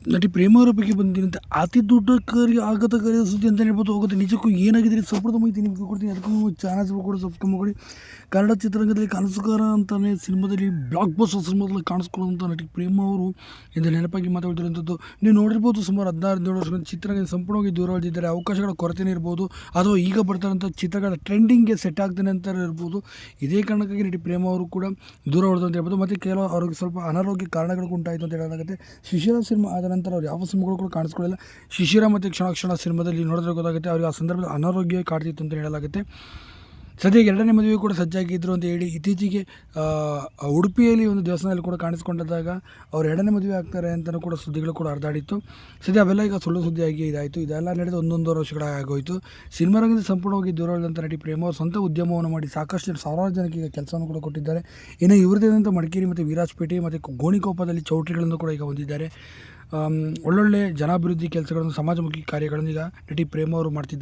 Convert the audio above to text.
ನಟಿ ಪ್ರೇಮ ಅವರ ಬಗ್ಗೆ ಬಂದಿರಂತೆ ಅತಿ ದೊಡ್ಡ ಕರಿ ಆಘಾತಕಾರಿ ಸುದ್ದಿ ಅಂತ ಹೇಳ್ಬೋದು. ಹೋಗುತ್ತೆ. ನಿಜಕ್ಕೂ ಏನಾಗಿದೆ? ಸಂಪೂರ್ಣ ಮಾಹಿತಿ ನಿಮಗೆ ಕೊಡ್ತೀನಿ. ಅದಕ್ಕೂ ಚಾನಲ್ಸ್ ಕೂಡ ಸಬ್ಸ್ಕ್ರೈಬ್ ಮಾಡಿ ಕನ್ನಡ ಚಿತ್ರರಂಗದಲ್ಲಿ ಕನಸುಗಾರ ಅಂತಲೇ ಸಿನಿಮಾದಲ್ಲಿ ಬ್ಲಾಕ್ ಬಸ್ಟರ್ ಸಿನಿಮಾದಲ್ಲಿ ಕಾಣಿಸ್ಕೊಳ್ಳುವಂಥ ನಟಿ ಪ್ರೇಮ ಅವರು ಎಂದು ನೆನಪಾಗಿ ಮಾತಾಡ್ತಿರುವಂಥದ್ದು ನೀವು ನೋಡಿರ್ಬೋದು ಸುಮಾರು ಹದಿನಾರು, ಹದಿನೇಳು ವರ್ಷಗಳ ಚಿತ್ರರಂಗ ಸಂಪೂರ್ಣವಾಗಿ ದೂರ ಉಳಿದಿದ್ದಾರೆ ಅವಕಾಶಗಳ ಕೊರತೆನೇ ಇರ್ಬೋದು. ಅಥವಾ ಈಗ ಬರ್ತಾರಂಥ ಚಿತ್ರಗಳ ಟ್ರೆಂಡಿಂಗ್ಗೆ ಸೆಟ್ ಆಗ್ತಾನೆ ಅಂತ ಇರ್ಬೋದು. ಇದೇ ಕಾರಣಕ್ಕಾಗಿ ನಟಿ ಪ್ರೇಮ ಅವರು ಕೂಡ ದೂರ ಉಳಿದಂತ ಅಂತ ಹೇಳ್ಬೋದು. ಮತ್ತು ಕೆಲವು ಅವ್ರಿಗೆ ಸ್ವಲ್ಪ ಅನಾರೋಗ್ಯ ಕಾರಣಗಳು ಉಂಟಾಯಿತು ಅಂತ ಹೇಳಲಾಗುತ್ತೆ ಶಿಶಿರ ಸಿನಿಮಾ ಆದ ನಂತರ ಅವ್ರು ಯಾವ ಸಿನಿಮಾಗಳು ಕೂಡ ಕಾಣಿಸ್ಕೊಳ್ಳಿಲ್ಲ. ಶಿಶಿರ ಮತ್ತು ಕ್ಷಣ ಕ್ಷಣ ಸಿನಿಮಾದಲ್ಲಿ ನೋಡಿದ್ರೆ ಗೊತ್ತಾಗುತ್ತೆ, ಅವ್ರಿಗೆ ಆ ಸಂದರ್ಭದಲ್ಲಿ ಅನಾರೋಗ್ಯ ಕಾಡ್ತಿತ್ತು ಅಂತ ಹೇಳಲಾಗುತ್ತೆ. ಸದ್ಯ ಎರಡನೇ ಮದುವೆ ಕೂಡ ಸಜ್ಜಾಗಿದ್ದರು ಅಂತ ಹೇಳಿ ಇತ್ತೀಚೆಗೆ ಉಡುಪಿಯಲ್ಲಿ ಒಂದು ದೇವಸ್ಥಾನದಲ್ಲಿ ಕೂಡ ಕಾಣಿಸ್ಕೊಂಡಿದ್ದಾಗ ಅವ್ರು ಎರಡನೇ ಮದುವೆ ಆಗ್ತಾರೆ ಅಂತಲೂ ಕೂಡ ಸುದ್ದಿಗಳು ಕೂಡ ಹರಿದಾಡಿತ್ತು. ಸದ್ಯ ಅವೆಲ್ಲ ಈಗ ಸುಳ್ಳು ಸುದ್ದಿಯಾಗಿ ಇದಾಯಿತು. ಇದೆಲ್ಲ ನಡೆದು ಒಂದೊಂದು ವರ್ಷಗಳ ಆಗೋಯಿತು. ಸಿನಿಮಾ ರಂಗದಿಂದ ಸಂಪೂರ್ಣವಾಗಿ ದೂರ ನಟಿ ಪ್ರೇಮ ಅವರು ಸ್ವಂತ ಉದ್ಯಮವನ್ನು ಮಾಡಿ ಸಾಕಷ್ಟು ಸಾವಿರಾರು ಜನಕ್ಕೆ ಈಗ ಕೆಲಸವನ್ನು ಕೂಡ ಕೊಟ್ಟಿದ್ದಾರೆ. ಇನ್ನು ಇವರದೇ ಆದಂಥ ಮಡಿಕೇರಿ ಮತ್ತು ವಿರಾಜಪೇಟೆ ಮತ್ತು ಗೋಣಿಕೋಪದಲ್ಲಿ ಚೌಟ್ರಿಗಳನ್ನು ಕೂಡ ಈಗ ಹೊಂದಿದ್ದಾರೆ. ಒಳ್ಳೊಳ್ಳೆ ಜನಾಭಿವೃದ್ಧಿ ಕೆಲಸಗಳನ್ನು, ಸಮಾಜಮುಖಿ ಕಾರ್ಯಗಳನ್ನು ಈಗ ನಟಿ ಪ್ರೇಮ ಅವರು ಮಾಡ್ತಿದ್ದಾರೆ.